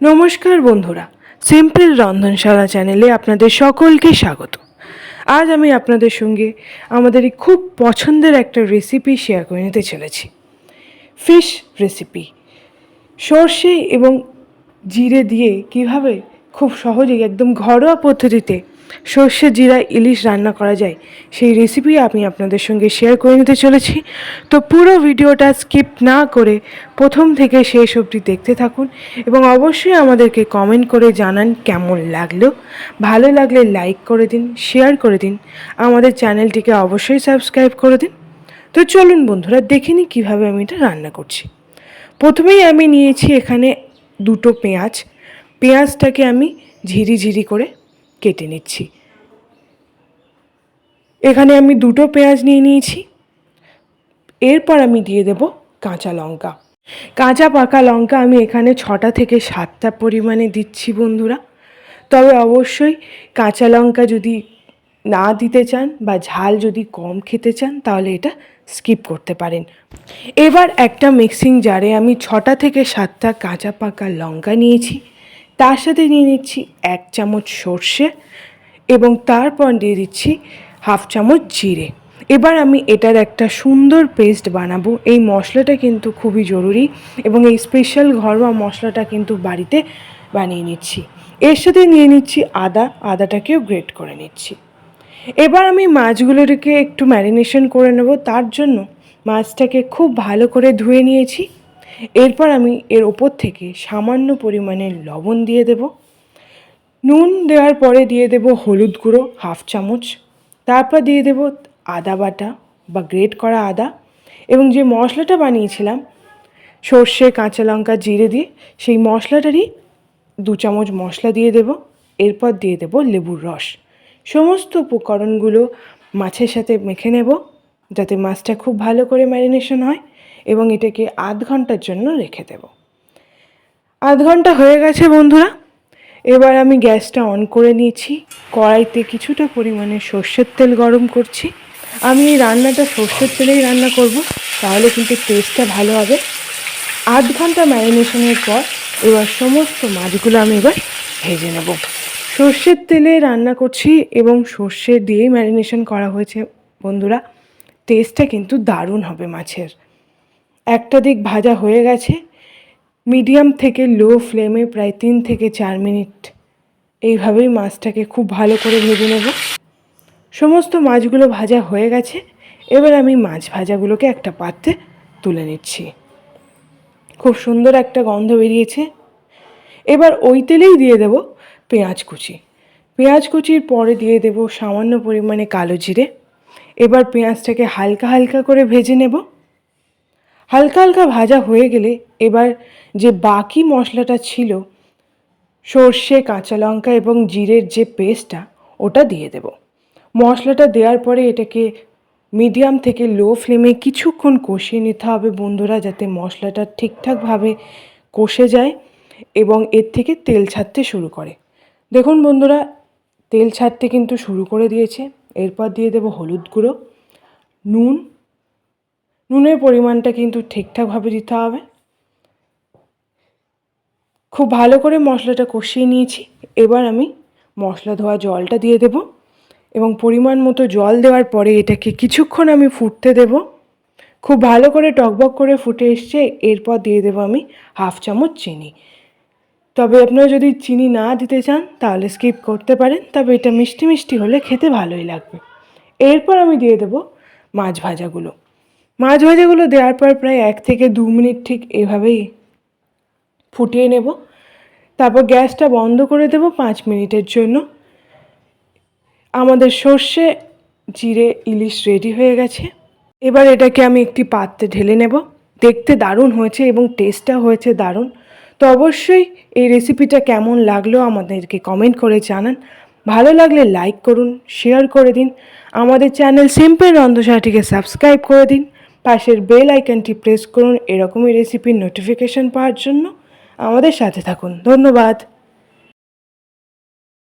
নমস্কার বন্ধুরা, সিম্পল রন্ধনশালা চ্যানেলে আপনাদের সকলকে স্বাগত। আজ আমি আপনাদের সঙ্গে আমাদের খুব পছন্দের একটা রেসিপি শেয়ার করে নিতে চলেছি। ফিশ রেসিপি সর্ষে এবং জিরে দিয়ে কীভাবে খুব সহজেই একদম ঘরোয়া পদ্ধতিতে সর্ষে, জিরা, ইলিশ রান্না করা যায়। সেই রেসিপি আমি আপনাদের সঙ্গে শেয়ার করে নিতে চলেছি। তো পুরো ভিডিওটা স্কিপ না করে প্রথম থেকে শেষ অবধি দেখতে থাকুন এবং অবশ্যই আমাদেরকে কমেন্ট করে জানান কেমন লাগল। ভালো লাগলে লাইক করে দিন শেয়ার করে দিন, আমাদের চ্যানেলটিকে অবশ্যই সাবস্ক্রাইব করে দিন। তো চলুন বন্ধুরা, দেখে নিই কীভাবে আমি এটা রান্না করছি। প্রথমেই আমি নিয়েছি এখানে দুটো পেঁয়াজ। পেঁয়াজটাকে আমি ঝিরি ঝিরি করে কেটে নিচ্ছি। এখানে আমি দুটো পেঁয়াজ নিয়ে নিয়েছি। এরপর আমি দিয়ে দেব কাঁচা লঙ্কা। কাঁচা পাকা লঙ্কা আমি এখানে ছটা থেকে সাতটা পরিমাণে দিচ্ছি বন্ধুরা। তবে অবশ্যই কাঁচা লঙ্কা যদি না দিতে চান বা ঝাল যদি কম খেতে চান, তাহলে এটা স্কিপ করতে পারেন। এবার একটা মিক্সিং জারে আমি ছটা থেকে সাতটা কাঁচা পাকা লঙ্কা নিয়েছি। তার সাথে নিয়ে নিচ্ছি এক চামচ সর্ষে এবং তারপর দিয়ে দিচ্ছি হাফ চামচ জিরে। এবার আমি এটার একটা সুন্দর পেস্ট বানাবো। এই মশলাটা কিন্তু খুবই জরুরি এবং এই স্পেশাল ঘরোয়া মশলাটা কিন্তু বাড়িতে বানিয়ে নিচ্ছি। এর সাথে নিয়ে নিচ্ছি আদা, আদাটাকেও গ্রেট করে নিচ্ছি। এবার আমি মাছগুলোকে একটু ম্যারিনেশন করে নেব। তার জন্য মাছটাকে খুব ভালো করে ধুয়ে নিয়েছি। এরপর আমি এর ওপর থেকে সামান্য পরিমাণে লবণ দিয়ে দেব। নুন দেওয়ার পরে দিয়ে দেব হলুদ গুঁড়ো, হাফ চামচ। তারপর দিয়ে দেব আদা বাটা বা গ্রেট করা আদা এবং যে মশলাটা বানিয়েছিলাম, সর্ষে, কাঁচা লঙ্কা, জিরে দিয়ে, সেই মশলাটারই দু চামচ মশলা দিয়ে দেব। এরপর দিয়ে দেব লেবুর রস। সমস্ত উপকরণগুলো মাছের সাথে মেখে নেব যাতে মাছটা খুব ভালো করে ম্যারিনেশন হয়। এবং এটাকে আধ ঘণ্টার জন্য রেখে দেব। আধ ঘণ্টা হয়ে গেছে বন্ধুরা। এবার আমি গ্যাসটা অন করে নিয়েছি। কড়াইতে কিছুটা পরিমাণে সর্ষের তেল গরম করছি। আমি এই রান্নাটা সর্ষের তেলেই রান্না করব, তাহলে কিন্তু টেস্টটা ভালো হবে। আধ ঘণ্টা ম্যারিনেশনের পর এবার সমস্ত মাছগুলো আমি এবার ভেজে নেব। সর্ষের তেলে রান্না করছি এবং সর্ষে দিয়েই ম্যারিনেশন করা হয়েছে বন্ধুরা। টেস্টটা কিন্তু দারুণ হবে মাছের। একটা দিক ভাজা হয়ে গেছে, মিডিয়াম থেকে লো ফ্লেমে প্রায় তিন থেকে চার মিনিট। এইভাবেই মাছটাকে খুব ভালো করে ভেজে নেব। সমস্ত মাছগুলো ভাজা হয়ে গেছে, এবার আমি মাছ ভাজাগুলোকে একটা পাত্রে তুলে নিচ্ছি। খুব সুন্দর একটা গন্ধ বেরিয়েছে। এবার ওই তেলেই দিয়ে দেব পেঁয়াজ কুচি। পেঁয়াজ কুচির পরে দিয়ে দেব সামান্য পরিমাণে কালো জিরে। এবার পেঁয়াজটাকে হালকা হালকা করে ভেজে নেব। হালকা হালকা ভাজা হয়ে গেলে এবার যে বাকি মশলাটা ছিল, সর্ষে, কাঁচা লঙ্কা এবং জিরের যে পেস্টটা, ওটা দিয়ে দেব। মশলাটা দেওয়ার পরে এটাকে মিডিয়াম থেকে লো ফ্লেমে কিছুক্ষণ কষিয়ে নিতে হবে বন্ধুরা, যাতে মশলাটা ঠিকঠাকভাবে কষে যায় এবং এর থেকে তেল ছাড়তে শুরু করে। দেখুন বন্ধুরা, তেল ছাড়তে কিন্তু শুরু করে দিয়েছে। এরপর দিয়ে দেবো হলুদ গুঁড়ো, নুন নুনের পরিমাণটা কিন্তু ঠিকঠাকভাবে দিতে হবে। খুব ভালো করে মশলাটা কষিয়ে নিয়েছি। এবার আমি মশলা ধোয়া জলটা দিয়ে দেব এবং পরিমাণ মতো জল দেওয়ার পরে এটাকে কিছুক্ষণ আমি ফুটতে দেব। খুব ভালো করে টকবক করে ফুটে এসছে। এরপর দিয়ে দেবো আমি হাফ চামচ চিনি। তবে আপনারা যদি চিনি না দিতে চান, তাহলে স্কিপ করতে পারেন। তবে এটা মিষ্টি মিষ্টি হলে খেতে ভালোই লাগবে। এরপর আমি দিয়ে দেবো মাছ ভাজাগুলো। মাছ ভাজাগুলো দেওয়ার পর প্রায় এক থেকে দু মিনিট ঠিক এভাবেই ফুটিয়ে নেব। তারপর গ্যাসটা বন্ধ করে দেব পাঁচ মিনিটের জন্য। আমাদের সর্ষে জিরে ইলিশ রেডি হয়ে গেছে। এবার এটাকে আমি একটি পাত্রে ঢেলে নেব। দেখতে দারুণ হয়েছে এবং টেস্টটা হয়েছে দারুণ। তো অবশ্যই এই রেসিপিটা কেমন লাগল আমাদেরকে কমেন্ট করে জানান। ভালো লাগলে লাইক করুন, শেয়ার করে দিন। আমাদের চ্যানেল সিম্পল রন্ধশালাটিকে সাবস্ক্রাইব করে দিন। পাশের বেল আইকনটি প্রেস করুন এরকমই রেসিপির নোটিফিকেশন পাওয়ার জন্য আমাদের সাথে থাকুন। ধন্যবাদ।